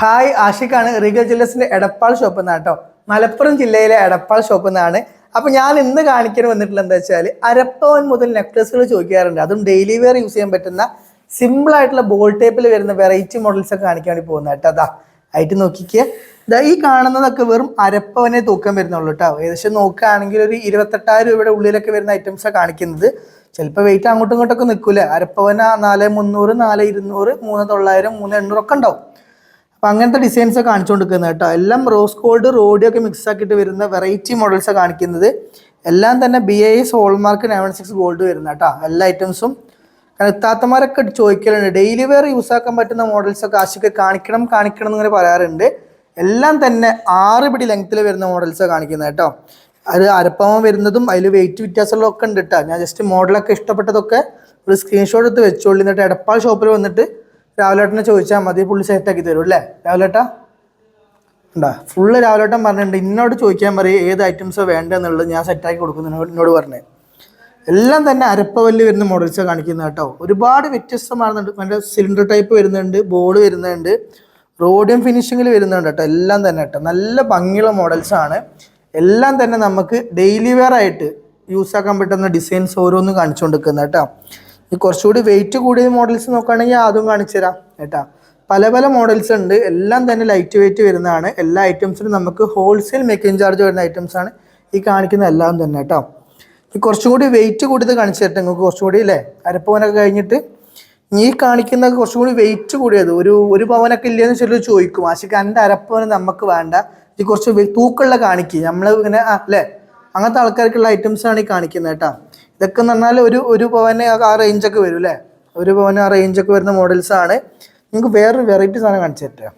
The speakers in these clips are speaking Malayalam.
ഹായ് ആഷിഖാണ് റീഗൽ ജ്വല്ലേഴ്സിന്റെ എടപ്പാൾ ഷോപ്പ് എന്നാണ് കേട്ടോ മലപ്പുറം ജില്ലയിലെ എടപ്പാൾ ഷോപ്പ് എന്നാണ് അപ്പൊ ഞാൻ ഇന്ന് കാണിക്കാൻ വന്നിട്ടുള്ള എന്താ വെച്ചാൽ അരപ്പവൻ മുതൽ നെക്ലസുകൾ ചോദിക്കാറുണ്ട്. അതും ഡെയിലി വെയർ യൂസ് ചെയ്യാൻ പറ്റുന്ന സിമ്പിൾ ആയിട്ടുള്ള ബോൾ ടൈപ്പിൽ വരുന്ന വെറൈറ്റി മോഡൽസ് ഒക്കെ കാണിക്കാൻ വേണ്ടി പോകുന്ന കേട്ടോ അതാ ആയിട്ട് നോക്കിക്കേ. ഇതാ ഈ കാണുന്നതൊക്കെ വെറും അരപ്പവനെ തൂക്കം വരുന്നുള്ളൂ കേട്ടോ ഏകദേശം നോക്കുകയാണെങ്കിൽ ഒരു ഇരുപത്തെട്ടായിരം രൂപയുടെ ഉള്ളിലൊക്കെ വരുന്ന ഐറ്റംസാണ് കാണിക്കുന്നത്. ചിലപ്പോൾ വെയിറ്റ് അങ്ങോട്ടും ഇങ്ങോട്ടൊക്കെ നിൽക്കില്ല? അരപ്പവന നാല് മുന്നൂറ് നാല് ഇരുന്നൂറ് മൂന്ന് തൊള്ളായിരം മൂന്ന് എണ്ണൂറൊക്കെ ഉണ്ടാവും. അപ്പം അങ്ങനത്തെ ഡിസൈൻസ് കാണിച്ചു കാണിച്ചുകൊണ്ടിരിക്കുന്നത് കേട്ടോ. എല്ലാം റോസ് ഗോൾഡ് റോഡിയോ ഒക്കെ മിക്സ് ആക്കിയിട്ട് വരുന്ന വെറൈറ്റി മോഡൽസ് കാണിക്കുന്നത്. എല്ലാം തന്നെ B I S hallmark nine six gold വരുന്ന കേട്ടോ. എല്ലാ ഐറ്റംസും കാരണം എത്താത്തമാരൊക്കെ ചോദിക്കലുണ്ട്. ഡെയിലി വെയർ യൂസ് ആക്കാൻ പറ്റുന്ന മോഡൽസ് ഒക്കെ ആശയ്ക്ക് കാണിക്കണം കാണിക്കണം എന്നിങ്ങനെ പറയാറുണ്ട്. എല്ലാം തന്നെ ആറ് പിടി ലെങ്ത്തിൽ വരുന്ന മോഡൽസ് കാണിക്കുന്നത് കേട്ടോ. അത് അരപ്പമ വരുന്നതും അതിൽ വെയിറ്റ് വ്യത്യാസമുള്ളതൊക്കെ ഉണ്ട് കേട്ടോ. ഞാൻ ജസ്റ്റ് മോഡലൊക്കെ ഇഷ്ടപ്പെട്ടതൊക്കെ ഒരു സ്ക്രീൻഷോട്ട് എടുത്ത് വെച്ചോളി. എന്നിട്ട് എടപ്പാൾ ഷോപ്പിൽ വന്നിട്ട് രാവിലേട്ടനെ ചോദിച്ചാൽ മതി പുള്ളി സെറ്റാക്കി തരും അല്ലേ? രാവിലേട്ടാ? ഉണ്ടാ ഫുള്ള് രാവിലേട്ടൻ പറഞ്ഞിട്ടുണ്ട് ഇന്നോട് ചോദിക്കാൻ പറയും ഏത് ഐറ്റംസ് വേണ്ടതെന്നുള്ളത് ഞാൻ സെറ്റാക്കി കൊടുക്കുന്നു എന്നോട് പറഞ്ഞത് എല്ലാം തന്നെ അരപ്പവല്ലി വരുന്ന മോഡൽസ് കാണിക്കുന്നത് കേട്ടോ. ഒരുപാട് വ്യത്യസ്തമാണെന്നുണ്ട്. മറ്റേ സിലിണ്ടർ ടൈപ്പ് വരുന്നുണ്ട് ബോർഡ് വരുന്നുണ്ട് റോഡിയം ഫിനിഷിങ്ങിൽ വരുന്നുണ്ട് കേട്ടോ. എല്ലാം തന്നെ കേട്ടോ. നല്ല ഭംഗിയുള്ള മോഡൽസ് ആണ്. എല്ലാം തന്നെ നമുക്ക് ഡെയിലി വെയർ ആയിട്ട് യൂസ് ആക്കാൻ പറ്റുന്ന ഡിസൈൻസ് ഓരോന്നും കാണിച്ചുകൊണ്ടിരിക്കുന്നത് കേട്ടോ. കുറച്ചുകൂടി വെയിറ്റ് കൂടിയ മോഡൽസ് നോക്കുകയാണെങ്കിൽ അതും കാണിച്ചു തരാം കേട്ടാ. പല പല മോഡൽസ് ഉണ്ട്. എല്ലാം തന്നെ ലൈറ്റ് വെയിറ്റ് വരുന്നതാണ്. എല്ലാ ഐറ്റംസിനും നമുക്ക് ഹോൾസെയിൽ മേക്കിംഗ് ചാർജ് വരുന്ന ഐറ്റംസ് ആണ് ഈ കാണിക്കുന്ന എല്ലാം തന്നെ കേട്ടോ. ഈ കുറച്ചും കൂടി വെയിറ്റ് കൂടിയത് കാണിച്ചു തരട്ടെ നിങ്ങൾക്ക് കുറച്ചും കൂടി അല്ലേ? അരപ്പവനൊക്കെ കഴിഞ്ഞിട്ട് ഈ കാണിക്കുന്ന കുറച്ചും കൂടി വെയിറ്റ് കൂടിയത്. ഒരു ഒരു പവനൊക്കെ ഇല്ലയെന്ന് ചിലർ ചോദിക്കും. ആശിക്ക് എന്റെ അരപ്പവന് നമുക്ക് വേണ്ട. ഈ കുറച്ച് തൂക്കുള്ള കാണിക്കുക നമ്മൾ ഇങ്ങനെ അല്ലേ? അങ്ങനത്തെ ആൾക്കാർക്കുള്ള ഐറ്റംസ് ആണ് ഈ കാണിക്കുന്നത് കേട്ടോ. ഇതൊക്കെ എന്ന് പറഞ്ഞാൽ ഒരു ഒരു പവന് ആ- റേഞ്ചൊക്കെ വരും അല്ലേ? ഒരു പവന് ആ റേഞ്ചൊക്കെ വരുന്ന മോഡൽസ് ആണ്. നിങ്ങൾക്ക് വേറൊരു വെറൈറ്റി സാധനം കാണിച്ചു തരാം.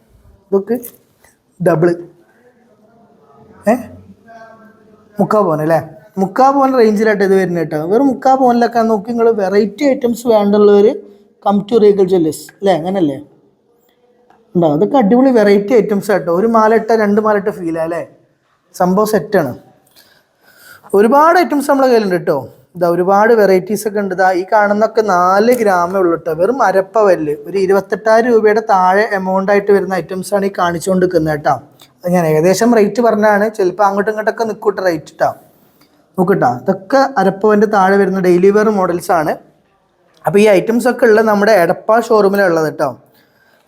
ഇതൊക്കെ ഡബിൾ ഏ? മുക്കാ പവൻ അല്ലേ? മുക്കാ പവൻ റേഞ്ചിലായിട്ട് ഇത് വരുന്നത് കേട്ടോ. വെറും മുക്കാ പവനിലൊക്കെ നോക്കി നിങ്ങൾ വെറൈറ്റി ഐറ്റംസ് വേണ്ടുള്ളവർ കം ടു റീഗൽ ജ്വല്ലേഴ്സ് അല്ലേ? അങ്ങനല്ലേ? ഉണ്ടോ? അതൊക്കെ അടിപൊളി വെറൈറ്റി ഐറ്റംസ് കേട്ടോ. ഒരു മാലയിട്ട രണ്ട് മാലിട്ട ഫീലാ അല്ലേ? സംഭവം സെറ്റാണ് ഒരുപാട് ഐറ്റംസ് നമ്മളെ കയ്യിലുണ്ട് കേട്ടോ. ഇതാ ഒരുപാട് വെറൈറ്റീസ് ഒക്കെ ഉണ്ട്. ഇതാ ഈ കാണുന്നൊക്കെ നാല് ഗ്രാമേ ഉള്ളൂ കേട്ടോ വെറും അരപ്പ വല്ല് ഒരു ഇരുപത്തെട്ടായിരം രൂപയുടെ താഴെ എമൗണ്ട് ആയിട്ട് വരുന്ന ഐറ്റംസ് ആണ് ഈ കാണിച്ചുകൊണ്ട് നിൽക്കുന്നത് കേട്ടോ ഞാൻ ഏകദേശം റേറ്റ് പറഞ്ഞാണ് ചിലപ്പോൾ അങ്ങോട്ടും ഇങ്ങോട്ടൊക്കെ നിൽക്കൂട്ട റേറ്റ് കേട്ടോ നോക്കട്ടോ. ഇതൊക്കെ അരപ്പവന്റെ താഴെ വരുന്ന ഡെയിലി വെയർ മോഡൽസ് ആണ്. അപ്പോൾ ഈ ഐറ്റംസ് ഒക്കെ ഉള്ളത് നമ്മുടെ എടപ്പാൾ ഷോറൂമിലുള്ളത് കേട്ടോ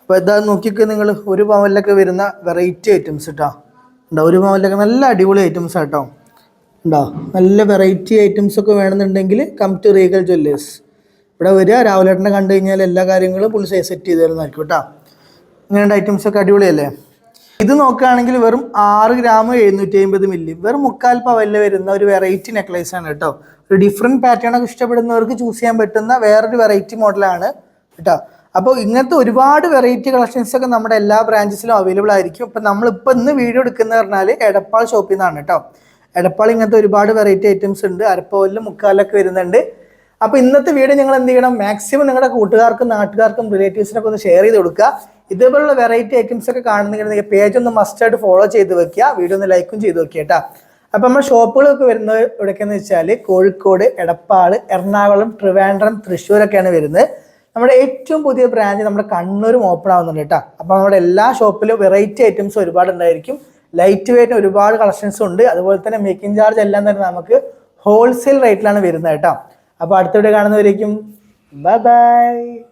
അപ്പോൾ ഇതാ നോക്കിയൊക്കെ നിങ്ങൾ ഒരു പവനിലൊക്കെ വരുന്ന വെറൈറ്റി ഐറ്റംസ് കേട്ടോ ഉണ്ടോ ഒരു പവനിലൊക്കെ നല്ല അടിപൊളി ഐറ്റംസ് കേട്ടോ ഉണ്ടോ? നല്ല വെറൈറ്റി ഐറ്റംസ് ഒക്കെ വേണമെന്നുണ്ടെങ്കിൽ കം ടു റീഗൽ ജ്വല്ലേഴ്സ് ഇവിടെ വരിക. രാവിലേട്ടനെ കണ്ടു കഴിഞ്ഞാൽ എല്ലാ കാര്യങ്ങളും പുള്ളി സെറ്റ് ചെയ്ത് തരുന്നതായിരിക്കും കേട്ടോ. ഇങ്ങനെയുള്ള ഐറ്റംസ് ഒക്കെ അടിപൊളിയല്ലേ? ഇത് നോക്കുകയാണെങ്കിൽ വെറും ആറ് ഗ്രാം എഴുന്നൂറ്റി അമ്പത് മില്ലി വെറും മുക്കാൽ പവലിൽ വരുന്ന ഒരു വെറൈറ്റി നെക്ലേസ് ആണ് കേട്ടോ. ഒരു ഡിഫറെന്റ് പാറ്റേൺ ഒക്കെ ഇഷ്ടപ്പെടുന്നവർക്ക് ചൂസ് ചെയ്യാൻ പറ്റുന്ന വേറൊരു വെറൈറ്റി മോഡലാണ് കേട്ടോ. അപ്പോൾ ഇങ്ങനത്തെ ഒരുപാട് വെറൈറ്റി കളക്ഷൻസ് ഒക്കെ നമ്മുടെ എല്ലാ ബ്രാഞ്ചസിലും അവൈലബിൾ ആയിരിക്കും. ഇപ്പം നമ്മളിപ്പോൾ ഇന്ന് വീഡിയോ എടുക്കുന്നത് പറഞ്ഞാൽ എടപ്പാൾ ഷോപ്പിൽ നിന്നാണ് കേട്ടോ. എടപ്പാൾ ഇങ്ങനത്തെ ഒരുപാട് വെറൈറ്റി ഐറ്റംസ് ഉണ്ട്. അരപ്പവലിലും മുക്കാലിലൊക്കെ വരുന്നുണ്ട്. അപ്പോൾ ഇന്നത്തെ വീഡിയോ നിങ്ങൾ എന്ത് ചെയ്യണം? മാക്സിമം നിങ്ങളുടെ കൂട്ടുകാർക്കും നാട്ടുകാർക്കും റിലേറ്റീവ്സിനൊക്കെ ഒന്ന് ഷെയർ ചെയ്ത് കൊടുക്കുക. ഇതേപോലുള്ള വെറൈറ്റി ഐറ്റംസ് ഒക്കെ കാണുന്നുണ്ടെങ്കിൽ പേജ് ഒന്ന് മസ്റ്റ് ആയിട്ട് ഫോളോ ചെയ്ത് വെക്കുക. വീഡിയോ ഒന്ന് ലൈക്കും ചെയ്ത് വെക്കുക കേട്ടോ. അപ്പോൾ നമ്മുടെ ഷോപ്പുകളൊക്കെ വരുന്നത് എവിടെയൊക്കെയെന്ന് വെച്ചാൽ കോഴിക്കോട് എടപ്പാൾ എറണാകുളം ട്രിവാൻഡ്രം തൃശ്ശൂരൊക്കെയാണ് വരുന്നത്. നമ്മുടെ ഏറ്റവും പുതിയ ബ്രാഞ്ച് നമ്മുടെ കണ്ണൂരും ഓപ്പൺ ആവുന്നുണ്ട് കേട്ടോ. അപ്പോൾ നമ്മുടെ എല്ലാ ഷോപ്പിലും വെറൈറ്റി ഐറ്റംസ് ഒരുപാട് ഉണ്ടായിരിക്കും. ലൈറ്റ് വെയിറ്റ് ഒരുപാട് കളക്ഷൻസ് ഉണ്ട്. അതുപോലെ തന്നെ മേക്കിംഗ് ചാർജ് എല്ലാം തന്നെ നമുക്ക് ഹോൾസെയിൽ റേറ്റിലാണ് വരുന്നത് കേട്ടോ. അപ്പോൾ അടുത്ത വീഡിയോ കാണുന്നവരേക്കും ബൈ ബൈ